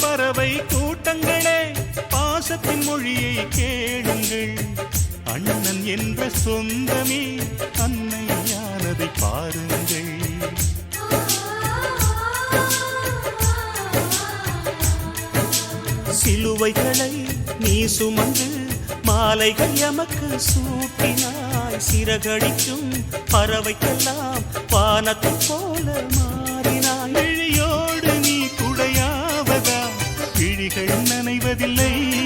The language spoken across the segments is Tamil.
பறவை கூட்டங்களே பாசத்தின் மொழியை கேளுங்கள். அண்ணன் என்ற சொந்தமே அன்னையானதை பாருங்கள். சிலுவைகளை நீ சுமந்து மாலைகள் எமக்கு சூட்டினாய். சிறகடிக்கும் பறவைக்கெல்லாம் வானத்தை போல விழிகள் நனைவதில்லை.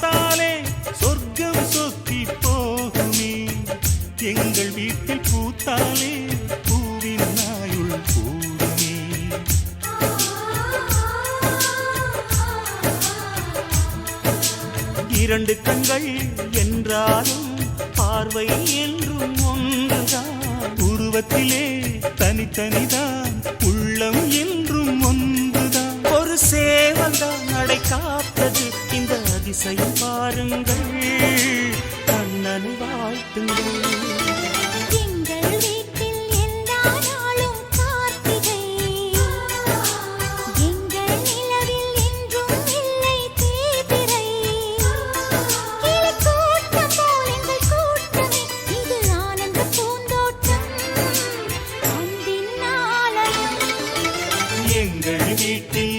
பார்த்தாலே சொர்க்கம் சொத்தி போகுமே. எங்கள் வீட்டில் பூத்தாலே பூவின் நாயுள் கூடுமே. இரண்டு கண்கள் என்றாலும் பார்வை என்றும் ஒன்றுதான். உருவத்திலே தனித்தனிதான் உள்ளம் என்றும் ஒன்றுதான். ஒரு சேவல்தான் நடை காத்தது அதிசயம் பாருங்கள். கண்ணனை வாழ்த்துங்கள். வீட்டில்